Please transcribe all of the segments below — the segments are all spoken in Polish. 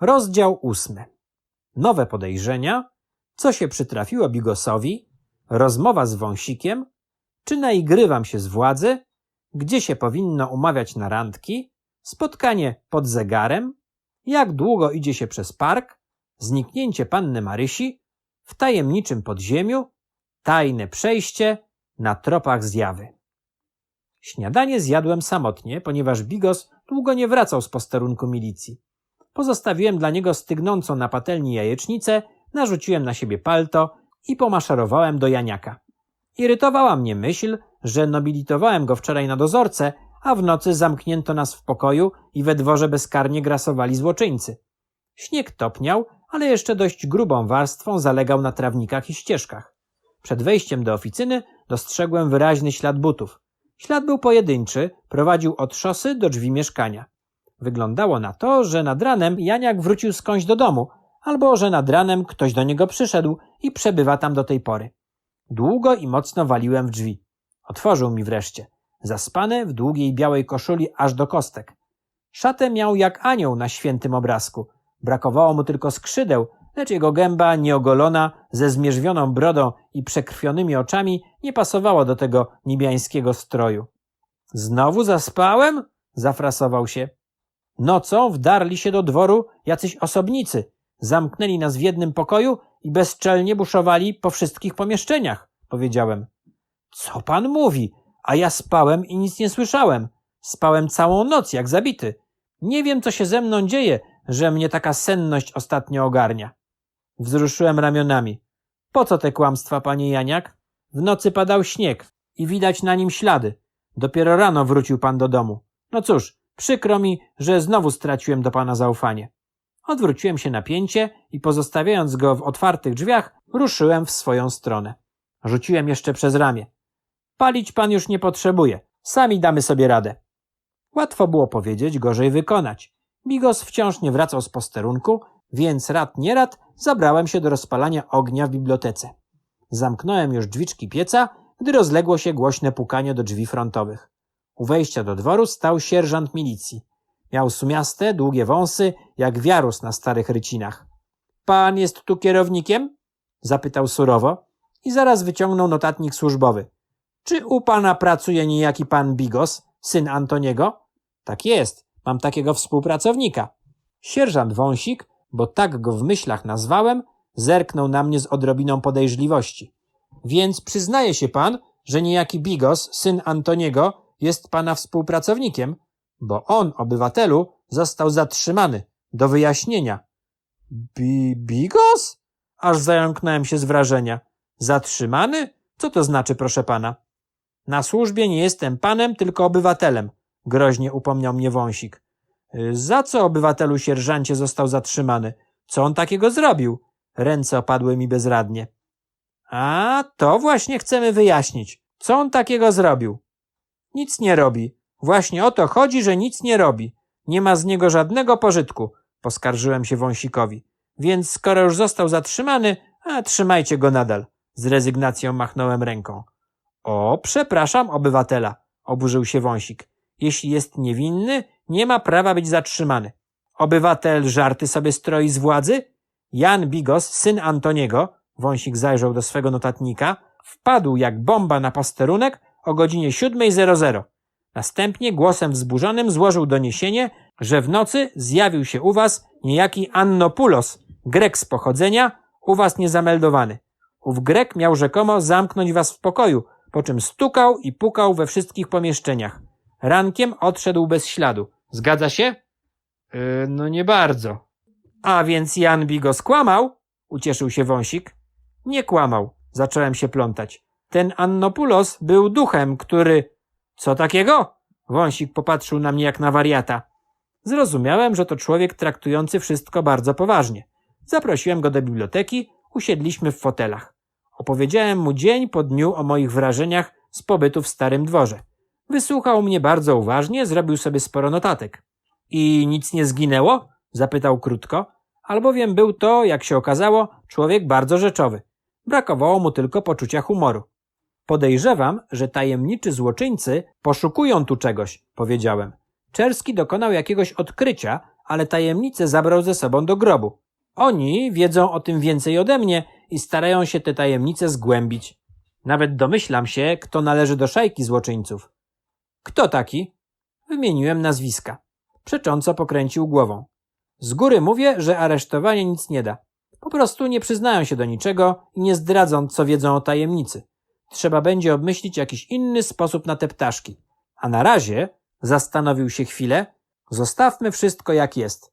Rozdział ósmy. Nowe podejrzenia, co się przytrafiło Bigosowi, rozmowa z wąsikiem, czy naigrywam się z władzy, gdzie się powinno umawiać na randki, spotkanie pod zegarem, jak długo idzie się przez park, zniknięcie panny Marysi, w tajemniczym podziemiu, tajne przejście? Na tropach zjawy. Śniadanie zjadłem samotnie, ponieważ Bigos długo nie wracał z posterunku milicji. Pozostawiłem dla niego stygnącą na patelni jajecznicę, narzuciłem na siebie palto i pomaszerowałem do Janiaka. Irytowała mnie myśl, że nobilitowałem go wczoraj na dozorce, a w nocy zamknięto nas w pokoju i we dworze bezkarnie grasowali złoczyńcy. Śnieg topniał, ale jeszcze dość grubą warstwą zalegał na trawnikach i ścieżkach. Przed wejściem do oficyny dostrzegłem wyraźny ślad butów. Ślad był pojedynczy, prowadził od szosy do drzwi mieszkania. Wyglądało na to, że nad ranem Janiak wrócił skądś do domu, albo że nad ranem ktoś do niego przyszedł i przebywa tam do tej pory. Długo i mocno waliłem w drzwi. Otworzył mi wreszcie. Zaspany w długiej białej koszuli aż do kostek. Szatę miał jak anioł na świętym obrazku. Brakowało mu tylko skrzydeł, lecz jego gęba nieogolona, ze zmierzwioną brodą i przekrwionymi oczami nie pasowała do tego niebiańskiego stroju. Znowu zaspałem? Zafrasował się. Nocą wdarli się do dworu jacyś osobnicy. Zamknęli nas w jednym pokoju i bezczelnie buszowali po wszystkich pomieszczeniach, powiedziałem. Co pan mówi? A ja spałem i nic nie słyszałem. Spałem całą noc jak zabity. Nie wiem, co się ze mną dzieje, że mnie taka senność ostatnio ogarnia. Wzruszyłem ramionami. Po co te kłamstwa, panie Janiak? W nocy padał śnieg i widać na nim ślady. Dopiero rano wrócił pan do domu. No cóż, przykro mi, że znowu straciłem do pana zaufanie. Odwróciłem się na pięcie i pozostawiając go w otwartych drzwiach, ruszyłem w swoją stronę. Rzuciłem jeszcze przez ramię. Palić pan już nie potrzebuje. Sami damy sobie radę. Łatwo było powiedzieć, gorzej wykonać. Bigos wciąż nie wracał z posterunku, więc rad nie rad zabrałem się do rozpalania ognia w bibliotece. Zamknąłem już drzwiczki pieca, gdy rozległo się głośne pukanie do drzwi frontowych. U wejścia do dworu stał sierżant milicji. Miał sumiaste, długie wąsy, jak wiarus na starych rycinach. Pan jest tu kierownikiem? Zapytał surowo i zaraz wyciągnął notatnik służbowy. Czy u pana pracuje niejaki pan Bigos, syn Antoniego? Tak jest, mam takiego współpracownika. Sierżant Wąsik, bo tak go w myślach nazwałem, zerknął na mnie z odrobiną podejrzliwości. Więc przyznaje się pan, że niejaki Bigos, syn Antoniego, jest pana współpracownikiem? Bo on, obywatelu, został zatrzymany do wyjaśnienia. Bi Bigos? Aż zająknąłem się z wrażenia. Zatrzymany? Co to znaczy, proszę pana? Na służbie nie jestem panem, tylko obywatelem, groźnie upomniał mnie wąsik. Za co obywatelu sierżancie został zatrzymany? Co on takiego zrobił? Ręce opadły mi bezradnie. A, to właśnie chcemy wyjaśnić. Co on takiego zrobił? Nic nie robi. Właśnie o to chodzi, że nic nie robi. Nie ma z niego żadnego pożytku, poskarżyłem się wąsikowi. Więc skoro już został zatrzymany, a trzymajcie go nadal. Z rezygnacją machnąłem ręką. O, przepraszam, obywatela, oburzył się wąsik. Jeśli jest niewinny, nie ma prawa być zatrzymany. Obywatel żarty sobie stroi z władzy? Jan Bigos, syn Antoniego, wąsik zajrzał do swego notatnika, wpadł jak bomba na posterunek o godzinie 7.00. Następnie głosem wzburzonym złożył doniesienie, że w nocy zjawił się u was niejaki Annopulos, Grek z pochodzenia, u was niezameldowany. Ów Grek miał rzekomo zamknąć was w pokoju, po czym stukał i pukał we wszystkich pomieszczeniach. Rankiem odszedł bez śladu. Zgadza się? Yy, no nie bardzo. A więc Jan Bigo skłamał? Ucieszył się wąsik. Nie kłamał. Zacząłem się plątać. Ten Annopulos był duchem, który... Co takiego? Wąsik popatrzył na mnie jak na wariata. Zrozumiałem, że to człowiek traktujący wszystko bardzo poważnie. Zaprosiłem go do biblioteki, usiedliśmy w fotelach. Opowiedziałem mu dzień po dniu o moich wrażeniach z pobytu w Starym Dworze. Wysłuchał mnie bardzo uważnie, zrobił sobie sporo notatek. I nic nie zginęło? Zapytał krótko, albowiem był to, jak się okazało, człowiek bardzo rzeczowy. Brakowało mu tylko poczucia humoru. Podejrzewam, że tajemniczy złoczyńcy poszukują tu czegoś, powiedziałem. Czerski dokonał jakiegoś odkrycia, ale tajemnicę zabrał ze sobą do grobu. Oni wiedzą o tym więcej ode mnie i starają się te tajemnice zgłębić. Nawet domyślam się, kto należy do szajki złoczyńców. Kto taki? Wymieniłem nazwiska. Przecząco pokręcił głową. Z góry mówię, że aresztowanie nic nie da. Po prostu nie przyznają się do niczego i nie zdradzą, co wiedzą o tajemnicy. Trzeba będzie obmyślić jakiś inny sposób na te ptaszki. A na razie, zastanowił się chwilę, zostawmy wszystko jak jest.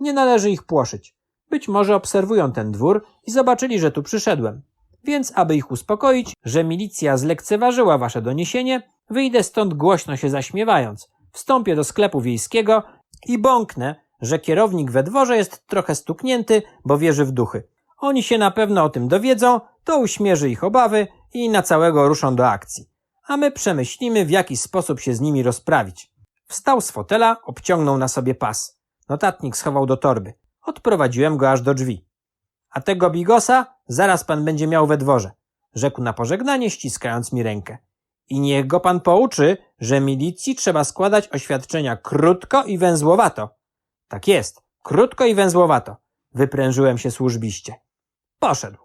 Nie należy ich płoszyć. Być może obserwują ten dwór i zobaczyli, że tu przyszedłem. Więc, aby ich uspokoić, że milicja zlekceważyła wasze doniesienie, wyjdę stąd głośno się zaśmiewając, wstąpię do sklepu wiejskiego i bąknę, że kierownik we dworze jest trochę stuknięty, bo wierzy w duchy. Oni się na pewno o tym dowiedzą, to uśmierzy ich obawy i na całego ruszą do akcji. A my przemyślimy, w jaki sposób się z nimi rozprawić. Wstał z fotela, obciągnął na sobie pas. Notatnik schował do torby. Odprowadziłem go aż do drzwi. A tego bigosa zaraz pan będzie miał we dworze, rzekł na pożegnanie, ściskając mi rękę. I niech go pan pouczy, że milicji trzeba składać oświadczenia krótko i węzłowato. Tak jest, krótko i węzłowato. Wyprężyłem się służbiście. Poszedł.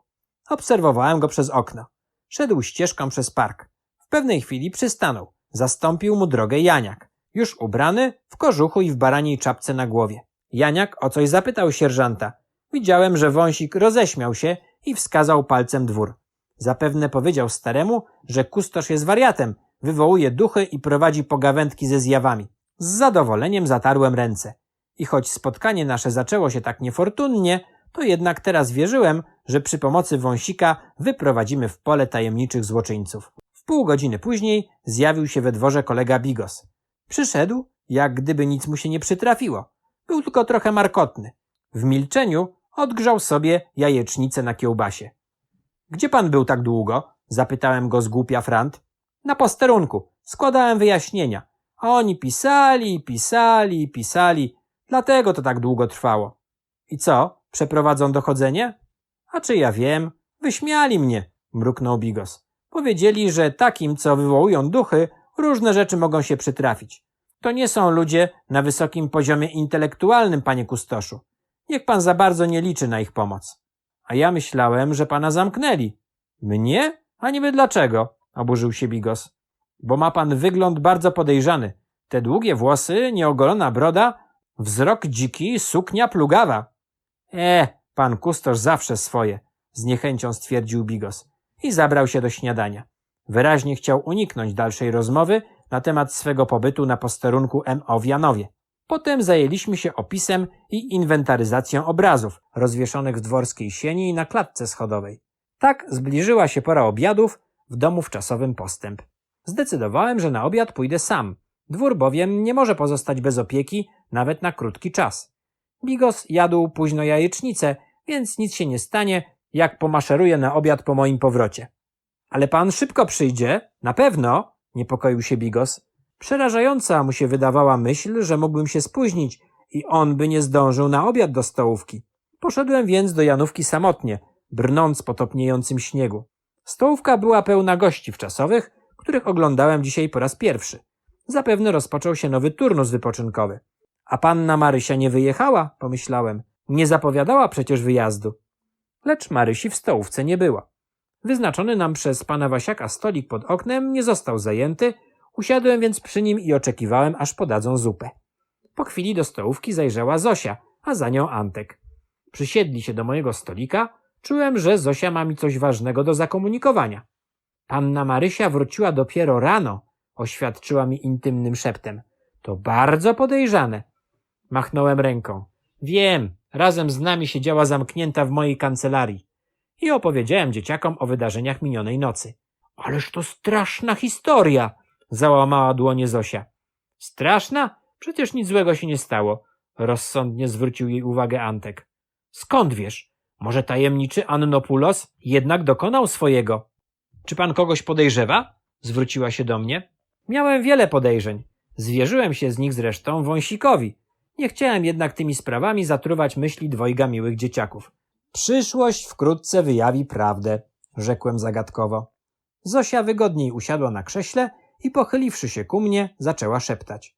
Obserwowałem go przez okno. Szedł ścieżką przez park. W pewnej chwili przystanął. Zastąpił mu drogę Janiak. Już ubrany, w kożuchu i w baraniej czapce na głowie. Janiak o coś zapytał sierżanta. Widziałem, że wąsik roześmiał się i wskazał palcem dwór. Zapewne powiedział staremu, że kustosz jest wariatem, wywołuje duchy i prowadzi pogawędki ze zjawami. Z zadowoleniem zatarłem ręce. I choć spotkanie nasze zaczęło się tak niefortunnie, to jednak teraz wierzyłem, że przy pomocy wąsika wyprowadzimy w pole tajemniczych złoczyńców. W pół godziny później zjawił się we dworze kolega Bigos. Przyszedł, jak gdyby nic mu się nie przytrafiło. Był tylko trochę markotny. W milczeniu odgrzał sobie jajecznicę na kiełbasie. Gdzie pan był tak długo? Zapytałem go z głupia frant. Na posterunku. Składałem wyjaśnienia. A oni pisali, pisali, pisali. Dlatego to tak długo trwało. I co? Przeprowadzą dochodzenie? A czy ja wiem? Wyśmiali mnie, mruknął Bigos. Powiedzieli, że takim, co wywołują duchy, różne rzeczy mogą się przytrafić. To nie są ludzie na wysokim poziomie intelektualnym, panie kustoszu. Niech pan za bardzo nie liczy na ich pomoc. A ja myślałem, że pana zamknęli. Mnie? A niby dlaczego? Oburzył się Bigos. Bo ma pan wygląd bardzo podejrzany. Te długie włosy, nieogolona broda, wzrok dziki, suknia plugawa. E, pan kustosz zawsze swoje, z niechęcią stwierdził Bigos i zabrał się do śniadania. Wyraźnie chciał uniknąć dalszej rozmowy na temat swego pobytu na posterunku M.O. w Janowie. Potem zajęliśmy się opisem i inwentaryzacją obrazów rozwieszonych w dworskiej sieni i na klatce schodowej. Tak zbliżyła się pora obiadów, w domu wczasowym postęp. Zdecydowałem, że na obiad pójdę sam. Dwór bowiem nie może pozostać bez opieki nawet na krótki czas. Bigos jadł późno jajecznicę, więc nic się nie stanie, jak pomaszeruje na obiad po moim powrocie. Ale pan szybko przyjdzie? Na pewno? Niepokoił się Bigos. Przerażająca mu się wydawała myśl, że mógłbym się spóźnić i on by nie zdążył na obiad do stołówki. Poszedłem więc do Janówki samotnie, brnąc po topniejącym śniegu. Stołówka była pełna gości wczasowych, których oglądałem dzisiaj po raz pierwszy. Zapewne rozpoczął się nowy turnus wypoczynkowy. A panna Marysia nie wyjechała, pomyślałem. Nie zapowiadała przecież wyjazdu. Lecz Marysi w stołówce nie było. Wyznaczony nam przez pana Wasiaka stolik pod oknem nie został zajęty, usiadłem więc przy nim i oczekiwałem, aż podadzą zupę. Po chwili do stołówki zajrzała Zosia, a za nią Antek. Przysiedli się do mojego stolika, czułem, że Zosia ma mi coś ważnego do zakomunikowania. Panna Marysia wróciła dopiero rano, oświadczyła mi intymnym szeptem. To bardzo podejrzane. Machnąłem ręką. Wiem, razem z nami siedziała zamknięta w mojej kancelarii. I opowiedziałem dzieciakom o wydarzeniach minionej nocy. Ależ to straszna historia, załamała dłonie Zosia. Straszna? Przecież nic złego się nie stało, rozsądnie zwrócił jej uwagę Antek. Skąd wiesz? Może tajemniczy Annopulos jednak dokonał swojego? Czy pan kogoś podejrzewa? Zwróciła się do mnie. Miałem wiele podejrzeń. Zwierzyłem się z nich zresztą wąsikowi. Nie chciałem jednak tymi sprawami zatruwać myśli dwojga miłych dzieciaków. Przyszłość wkrótce wyjawi prawdę, rzekłem zagadkowo. Zosia wygodniej usiadła na krześle i pochyliwszy się ku mnie, zaczęła szeptać.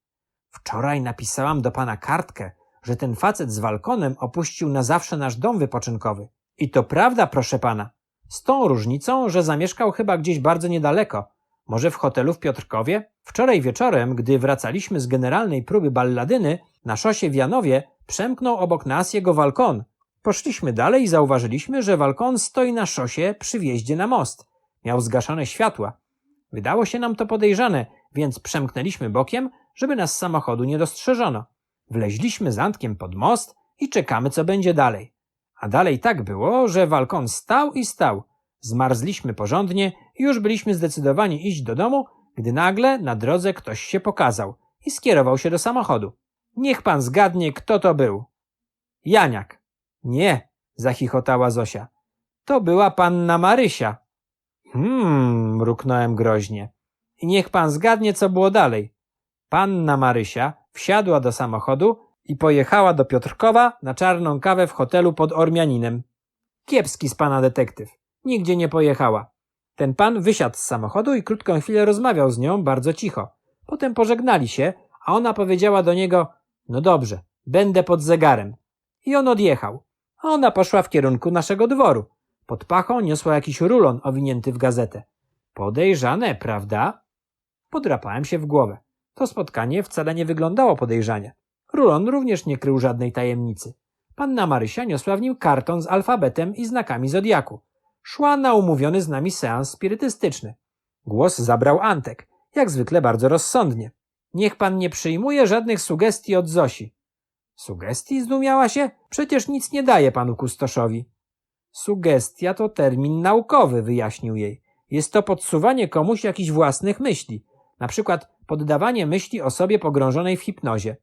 Wczoraj napisałam do pana kartkę, że ten facet z walkonem opuścił na zawsze nasz dom wypoczynkowy. I to prawda, proszę pana. Z tą różnicą, że zamieszkał chyba gdzieś bardzo niedaleko. Może w hotelu w Piotrkowie? Wczoraj wieczorem, gdy wracaliśmy z generalnej próby balladyny, na szosie w Janowie przemknął obok nas jego walkon. Poszliśmy dalej i zauważyliśmy, że walkon stoi na szosie przy wjeździe na most. Miał zgaszone światła. Wydało się nam to podejrzane, więc przemknęliśmy bokiem, żeby nas z samochodu nie dostrzeżono. Wleźliśmy z Antkiem pod most i czekamy, co będzie dalej. A dalej tak było, że walkon stał i stał. Zmarzliśmy porządnie i już byliśmy zdecydowani iść do domu, gdy nagle na drodze ktoś się pokazał i skierował się do samochodu. Niech pan zgadnie, kto to był. Janiak. Nie, zachichotała Zosia. To była panna Marysia. Hmm, mruknąłem groźnie. I niech pan zgadnie, co było dalej. Panna Marysia wsiadła do samochodu i pojechała do Piotrkowa na czarną kawę w hotelu pod Ormianinem. Kiepski z pana detektyw. Nigdzie nie pojechała. Ten pan wysiadł z samochodu i krótką chwilę rozmawiał z nią bardzo cicho. Potem pożegnali się, a ona powiedziała do niego, no dobrze, będę pod zegarem. I on odjechał. A ona poszła w kierunku naszego dworu. Pod pachą niosła jakiś rulon owinięty w gazetę. Podejrzane, prawda? Podrapałem się w głowę. To spotkanie wcale nie wyglądało podejrzanie. Rulon również nie krył żadnej tajemnicy. Panna Marysia niosła w nim karton z alfabetem i znakami zodiaku. Szła na umówiony z nami seans spirytystyczny. Głos zabrał Antek, jak zwykle bardzo rozsądnie. Niech pan nie przyjmuje żadnych sugestii od Zosi. Sugestii? Zdumiała się? Przecież nic nie daje panu kustoszowi. Sugestia to termin naukowy, wyjaśnił jej. Jest to podsuwanie komuś jakichś własnych myśli, na przykład poddawanie myśli osobie pogrążonej w hipnozie.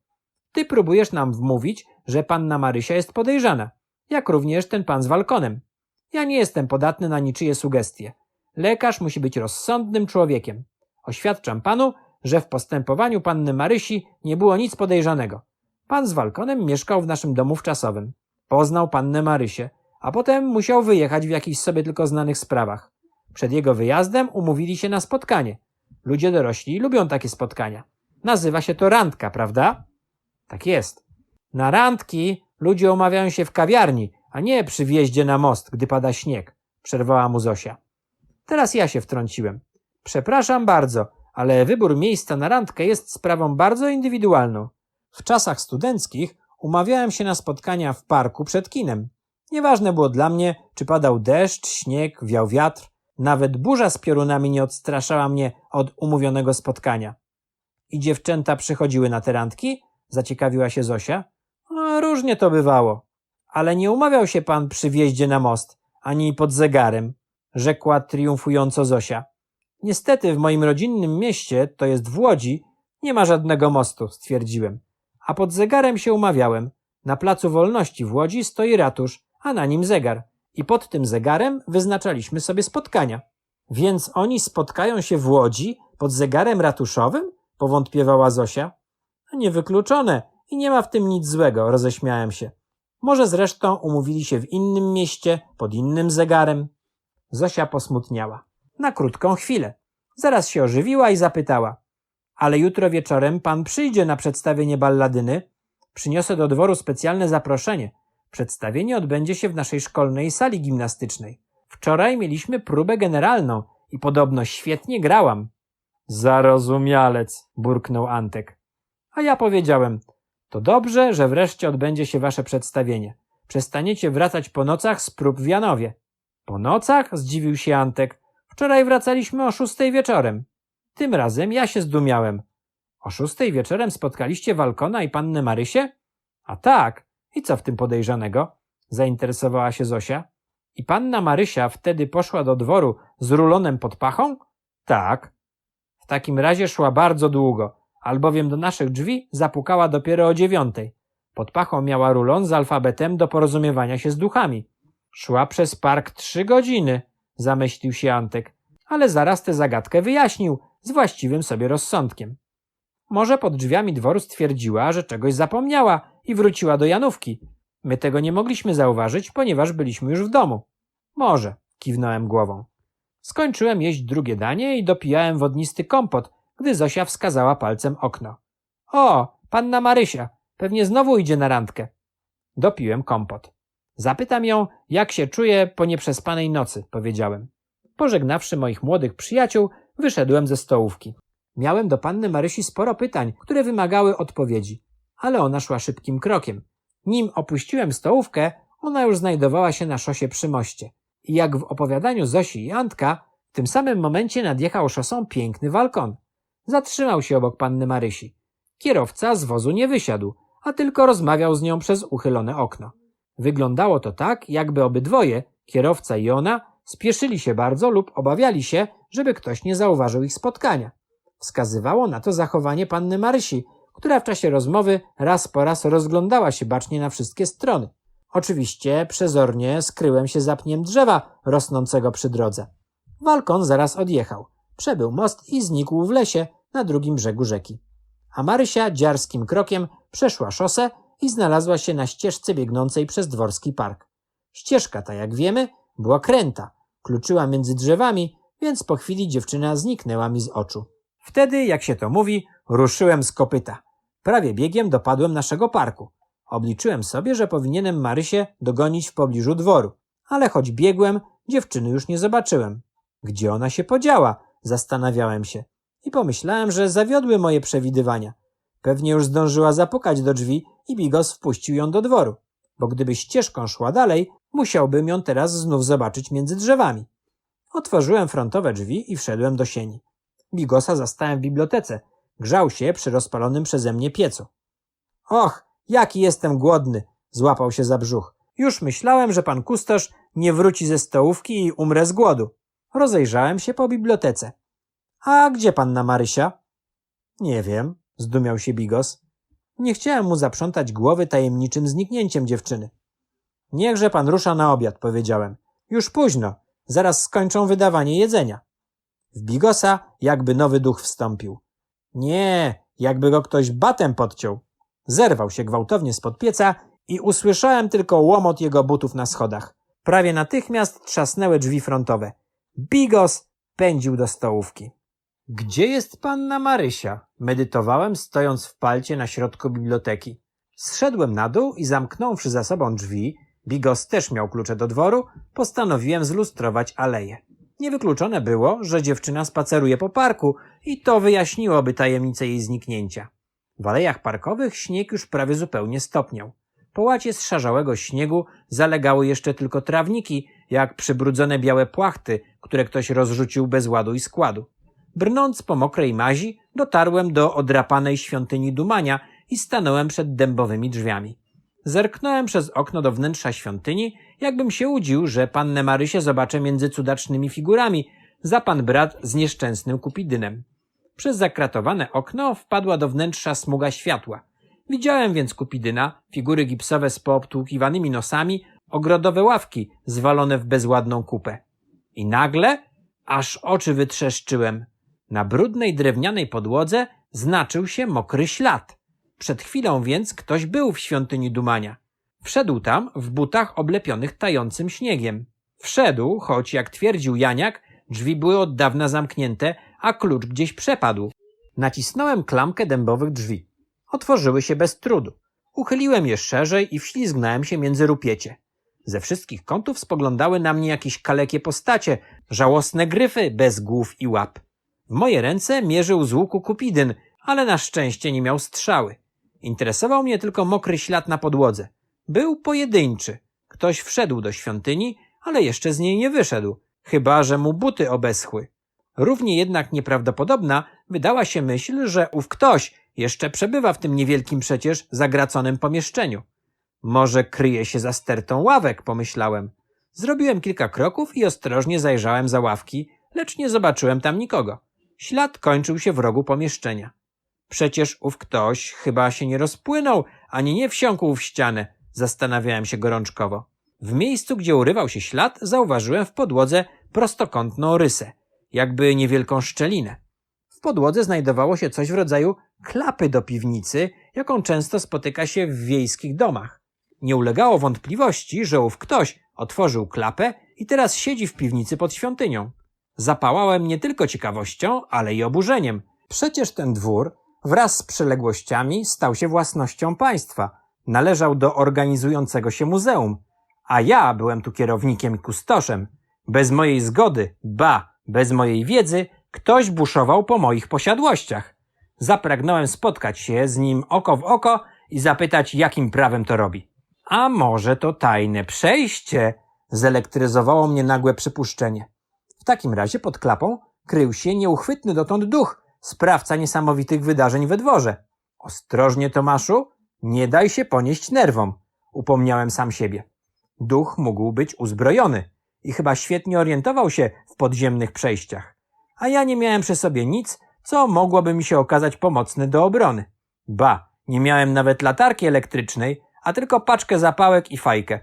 Ty próbujesz nam wmówić, że panna Marysia jest podejrzana, jak również ten pan z walkonem. Ja nie jestem podatny na niczyje sugestie. Lekarz musi być rozsądnym człowiekiem. Oświadczam panu, że w postępowaniu panny Marysi nie było nic podejrzanego. Pan z walkonem mieszkał w naszym domu wczasowym. Poznał pannę Marysię, a potem musiał wyjechać w jakichś sobie tylko znanych sprawach. Przed jego wyjazdem umówili się na spotkanie. Ludzie dorośli lubią takie spotkania. Nazywa się to randka, prawda? Tak jest. Na randki ludzie umawiają się w kawiarni, a nie przy wjeździe na most, gdy pada śnieg, przerwała mu Zosia. Teraz ja się wtrąciłem. Przepraszam bardzo, ale wybór miejsca na randkę jest sprawą bardzo indywidualną. W czasach studenckich umawiałem się na spotkania w parku przed kinem. Nieważne było dla mnie, czy padał deszcz, śnieg, wiał wiatr. Nawet burza z piorunami nie odstraszała mnie od umówionego spotkania. I dziewczęta przychodziły na te randki? Zaciekawiła się Zosia. No, różnie to bywało. Ale nie umawiał się pan przy wjeździe na most, ani pod zegarem, rzekła triumfująco Zosia. Niestety w moim rodzinnym mieście, to jest w Łodzi, nie ma żadnego mostu, stwierdziłem. A pod zegarem się umawiałem. Na Placu Wolności w Łodzi stoi ratusz, a na nim zegar. I pod tym zegarem wyznaczaliśmy sobie spotkania. Więc oni spotkają się w Łodzi pod zegarem ratuszowym? Powątpiewała Zosia. Niewykluczone i nie ma w tym nic złego, roześmiałem się. Może zresztą umówili się w innym mieście, pod innym zegarem. Zosia posmutniała. Na krótką chwilę. Zaraz się ożywiła i zapytała. Ale jutro wieczorem pan przyjdzie na przedstawienie balladyny? Przyniosę do dworu specjalne zaproszenie. Przedstawienie odbędzie się w naszej szkolnej sali gimnastycznej. Wczoraj mieliśmy próbę generalną i podobno świetnie grałam. Zarozumialec, burknął Antek. A ja powiedziałem, to dobrze, że wreszcie odbędzie się wasze przedstawienie. Przestaniecie wracać po nocach z prób w Janowie. Po nocach? Zdziwił się Antek. Wczoraj wracaliśmy o szóstej wieczorem. Tym razem ja się zdumiałem. O szóstej wieczorem spotkaliście Walkona i pannę Marysię? A tak. I co w tym podejrzanego? Zainteresowała się Zosia. I panna Marysia wtedy poszła do dworu z rulonem pod pachą? Tak. W takim razie szła bardzo długo, albowiem do naszych drzwi zapukała dopiero o dziewiątej. Pod pachą miała rulon z alfabetem do porozumiewania się z duchami. Szła przez park trzy godziny, zamyślił się Antek, ale zaraz tę zagadkę wyjaśnił z właściwym sobie rozsądkiem. Może pod drzwiami dworu stwierdziła, że czegoś zapomniała i wróciła do Janówki. My tego nie mogliśmy zauważyć, ponieważ byliśmy już w domu. Może, kiwnąłem głową. Skończyłem jeść drugie danie i dopijałem wodnisty kompot, gdy Zosia wskazała palcem okno. O, panna Marysia, Pewnie znowu idzie na randkę. Dopiłem kompot. Zapytam ją, jak się czuje po nieprzespanej nocy, powiedziałem. Pożegnawszy moich młodych przyjaciół, wyszedłem ze stołówki. Miałem do panny Marysi sporo pytań, które wymagały odpowiedzi, ale ona szła szybkim krokiem. Nim opuściłem stołówkę, ona już znajdowała się na szosie przy moście. I jak w opowiadaniu Zosi i Antka, w tym samym momencie nadjechał szosą piękny walkon. Zatrzymał się obok panny Marysi. Kierowca z wozu nie wysiadł, a tylko rozmawiał z nią przez uchylone okno. Wyglądało to tak, jakby obydwoje, kierowca i ona, spieszyli się bardzo lub obawiali się, żeby ktoś nie zauważył ich spotkania. Wskazywało na to zachowanie panny Marysi, która w czasie rozmowy raz po raz rozglądała się bacznie na wszystkie strony. Oczywiście przezornie skryłem się za pniem drzewa rosnącego przy drodze. Walkon zaraz odjechał. Przebył most i znikł w lesie na drugim brzegu rzeki. A Marysia dziarskim krokiem przeszła szosę i znalazła się na ścieżce biegnącej przez dworski park. Ścieżka ta, jak wiemy, była kręta, kluczyła między drzewami, więc po chwili dziewczyna zniknęła mi z oczu. Wtedy, jak się to mówi, ruszyłem z kopyta. Prawie biegiem dopadłem naszego parku. Obliczyłem sobie, że powinienem Marysię dogonić w pobliżu dworu, ale choć biegłem, dziewczyny już nie zobaczyłem. Gdzie ona się podziała? Zastanawiałem się. I pomyślałem, że zawiodły moje przewidywania. Pewnie już zdążyła zapukać do drzwi i Bigos wpuścił ją do dworu, bo gdyby ścieżką szła dalej, musiałbym ją teraz znów zobaczyć między drzewami. Otworzyłem frontowe drzwi i wszedłem do sieni. Bigosa zastałem w bibliotece. Grzał się przy rozpalonym przeze mnie piecu. Och, jaki jestem głodny! Złapał się za brzuch. Już myślałem, że pan kustosz nie wróci ze stołówki i umrę z głodu. Rozejrzałem się po bibliotece. A gdzie panna Marysia? Nie wiem, zdumiał się Bigos. Nie chciałem mu zaprzątać głowy tajemniczym zniknięciem dziewczyny. Niechże pan rusza na obiad, powiedziałem. Już późno, zaraz skończą wydawanie jedzenia. W Bigosa jakby nowy duch wstąpił. Nie, jakby go ktoś batem podciął. Zerwał się gwałtownie spod pieca i usłyszałem tylko łomot jego butów na schodach. Prawie natychmiast trzasnęły drzwi frontowe. Bigos pędził do stołówki. Gdzie jest panna Marysia? Medytowałem, stojąc w palcie na środku biblioteki. Zszedłem na dół i zamknąwszy za sobą drzwi, Bigos też miał klucze do dworu, postanowiłem zlustrować aleję. Niewykluczone było, że dziewczyna spaceruje po parku i to wyjaśniłoby tajemnicę jej zniknięcia. W alejach parkowych śnieg już prawie zupełnie stopniał. Po łacie zszarzałego śniegu zalegały jeszcze tylko trawniki, jak przybrudzone białe płachty, które ktoś rozrzucił bez ładu i składu. Brnąc po mokrej mazi, dotarłem do odrapanej świątyni Dumania i stanąłem przed dębowymi drzwiami. Zerknąłem przez okno do wnętrza świątyni, jakbym się łudził, że pannę Marysię zobaczę między cudacznymi figurami, za pan brat z nieszczęsnym kupidynem. Przez zakratowane okno wpadła do wnętrza smuga światła. Widziałem więc kupidyna, figury gipsowe z poobtłukiwanymi nosami, ogrodowe ławki zwalone w bezładną kupę. I nagle, aż oczy wytrzeszczyłem, na brudnej drewnianej podłodze znaczył się mokry ślad. Przed chwilą więc ktoś był w świątyni Dumania. Wszedł tam w butach oblepionych tającym śniegiem. Wszedł, choć jak twierdził Janiak, drzwi były od dawna zamknięte, a klucz gdzieś przepadł. Nacisnąłem klamkę dębowych drzwi. Otworzyły się bez trudu. Uchyliłem je szerzej i wślizgnąłem się między rupiecie. Ze wszystkich kątów spoglądały na mnie jakieś kalekie postacie, żałosne gryfy bez głów i łap. W moje ręce mierzył z łuku kupidyn, ale na szczęście nie miał strzały. Interesował mnie tylko mokry ślad na podłodze. Był pojedynczy. Ktoś wszedł do świątyni, ale jeszcze z niej nie wyszedł, chyba że mu buty obeschły. Równie jednak nieprawdopodobna wydała się myśl, że ów ktoś jeszcze przebywa w tym niewielkim przecież zagraconym pomieszczeniu. Może kryje się za stertą ławek, pomyślałem. Zrobiłem kilka kroków i ostrożnie zajrzałem za ławki, lecz nie zobaczyłem tam nikogo. Ślad kończył się w rogu pomieszczenia. Przecież ów ktoś chyba się nie rozpłynął, ani nie wsiąkł w ścianę, zastanawiałem się gorączkowo. W miejscu, gdzie urywał się ślad, zauważyłem w podłodze prostokątną rysę, jakby niewielką szczelinę. W podłodze znajdowało się coś w rodzaju klapy do piwnicy, jaką często spotyka się w wiejskich domach. Nie ulegało wątpliwości, że ów ktoś otworzył klapę i teraz siedzi w piwnicy pod świątynią. Zapałałem nie tylko ciekawością, ale i oburzeniem. Przecież ten dwór wraz z przyległościami stał się własnością państwa. Należał do organizującego się muzeum, a ja byłem tu kierownikiem i kustoszem. Bez mojej zgody, ba, bez mojej wiedzy, ktoś buszował po moich posiadłościach. Zapragnąłem spotkać się z nim oko w oko i zapytać, jakim prawem to robi. A może to tajne przejście? Zelektryzowało mnie nagłe przypuszczenie. Takim razie pod klapą krył się nieuchwytny dotąd duch, sprawca niesamowitych wydarzeń we dworze. Ostrożnie, Tomaszu, nie daj się ponieść nerwom, upomniałem sam siebie. Duch mógł być uzbrojony i chyba świetnie orientował się w podziemnych przejściach. A ja nie miałem przy sobie nic, co mogłoby mi się okazać pomocne do obrony. Ba, nie miałem nawet latarki elektrycznej, a tylko paczkę zapałek i fajkę.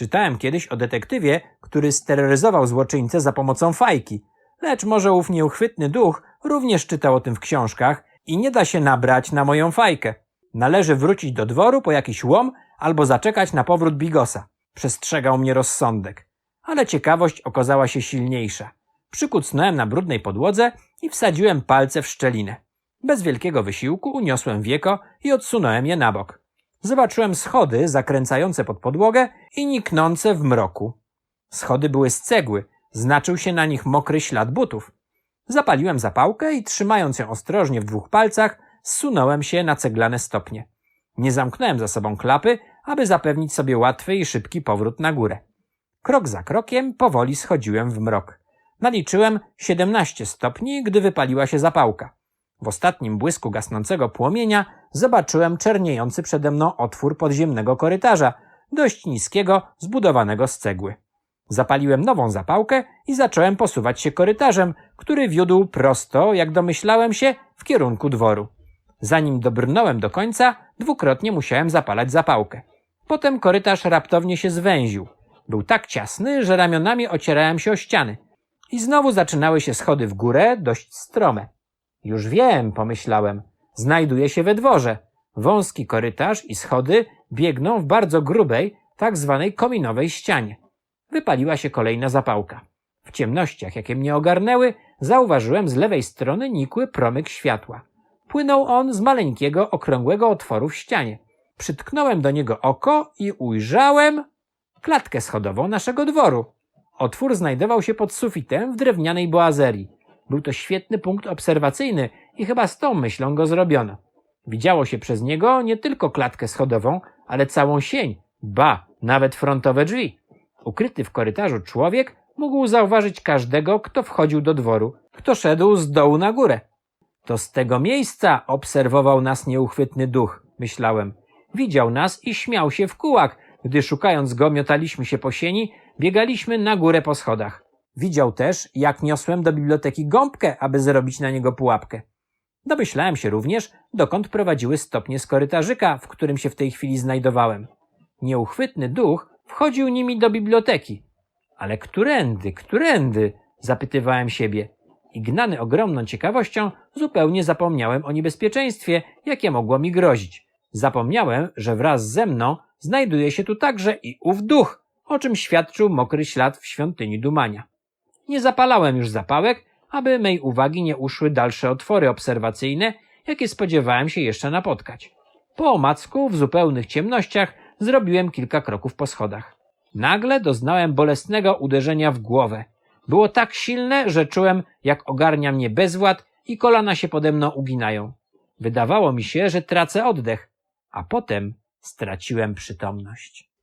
Czytałem kiedyś o detektywie, który steroryzował złoczyńcę za pomocą fajki, lecz może ów nieuchwytny duch również czytał o tym w książkach i nie da się nabrać na moją fajkę. Należy wrócić do dworu po jakiś łom albo zaczekać na powrót Bigosa. Przestrzegał mnie rozsądek. Ale ciekawość okazała się silniejsza. Przykucnąłem na brudnej podłodze i wsadziłem palce w szczelinę. Bez wielkiego wysiłku uniosłem wieko i odsunąłem je na bok. Zobaczyłem schody zakręcające pod podłogę i niknące w mroku. Schody były z cegły, znaczył się na nich mokry ślad butów. Zapaliłem zapałkę i trzymając ją ostrożnie w dwóch palcach, zsunąłem się na ceglane stopnie. Nie zamknąłem za sobą klapy, aby zapewnić sobie łatwy i szybki powrót na górę. Krok za krokiem powoli schodziłem w mrok. Naliczyłem 17 stopni, gdy wypaliła się zapałka. W ostatnim błysku gasnącego płomienia zobaczyłem czerniejący przede mną otwór podziemnego korytarza, dość niskiego, zbudowanego z cegły. Zapaliłem nową zapałkę i zacząłem posuwać się korytarzem, który wiódł prosto, jak domyślałem się, w kierunku dworu. Zanim dobrnąłem do końca, dwukrotnie musiałem zapalać zapałkę. Potem korytarz raptownie się zwęził. Był tak ciasny, że ramionami ocierałem się o ściany. I znowu zaczynały się schody w górę, dość strome. Już wiem, pomyślałem. Znajduje się we dworze. Wąski korytarz i schody biegną w bardzo grubej, tak zwanej kominowej ścianie. Wypaliła się kolejna zapałka. W ciemnościach, jakie mnie ogarnęły, zauważyłem z lewej strony nikły promyk światła. Płynął on z maleńkiego, okrągłego otworu w ścianie. Przytknąłem do niego oko i ujrzałem klatkę schodową naszego dworu. Otwór znajdował się pod sufitem w drewnianej boazerii. Był to świetny punkt obserwacyjny i chyba z tą myślą go zrobiono. Widziało się przez niego nie tylko klatkę schodową, ale całą sień, ba, nawet frontowe drzwi. Ukryty w korytarzu człowiek mógł zauważyć każdego, kto wchodził do dworu, kto szedł z dołu na górę. To z tego miejsca obserwował nas nieuchwytny duch, myślałem. Widział nas i śmiał się w kułak, gdy szukając go miotaliśmy się po sieni, biegaliśmy na górę po schodach. Widział też, jak niosłem do biblioteki gąbkę, aby zrobić na niego pułapkę. Domyślałem się również, dokąd prowadziły stopnie z korytarzyka, w którym się w tej chwili znajdowałem. Nieuchwytny duch wchodził nimi do biblioteki. Ale którędy, którędy? zapytywałem siebie. I gnany ogromną ciekawością, zupełnie zapomniałem o niebezpieczeństwie, jakie mogło mi grozić. Zapomniałem, że wraz ze mną znajduje się tu także i ów duch, o czym świadczył mokry ślad w świątyni dumania. Nie zapalałem już zapałek, aby mej uwagi nie uszły dalsze otwory obserwacyjne, jakie spodziewałem się jeszcze napotkać. Po omacku, w zupełnych ciemnościach, zrobiłem kilka kroków po schodach. Nagle doznałem bolesnego uderzenia w głowę. Było tak silne, że czułem, jak ogarnia mnie bezwład i kolana się pode mną uginają. Wydawało mi się, że tracę oddech, a potem straciłem przytomność.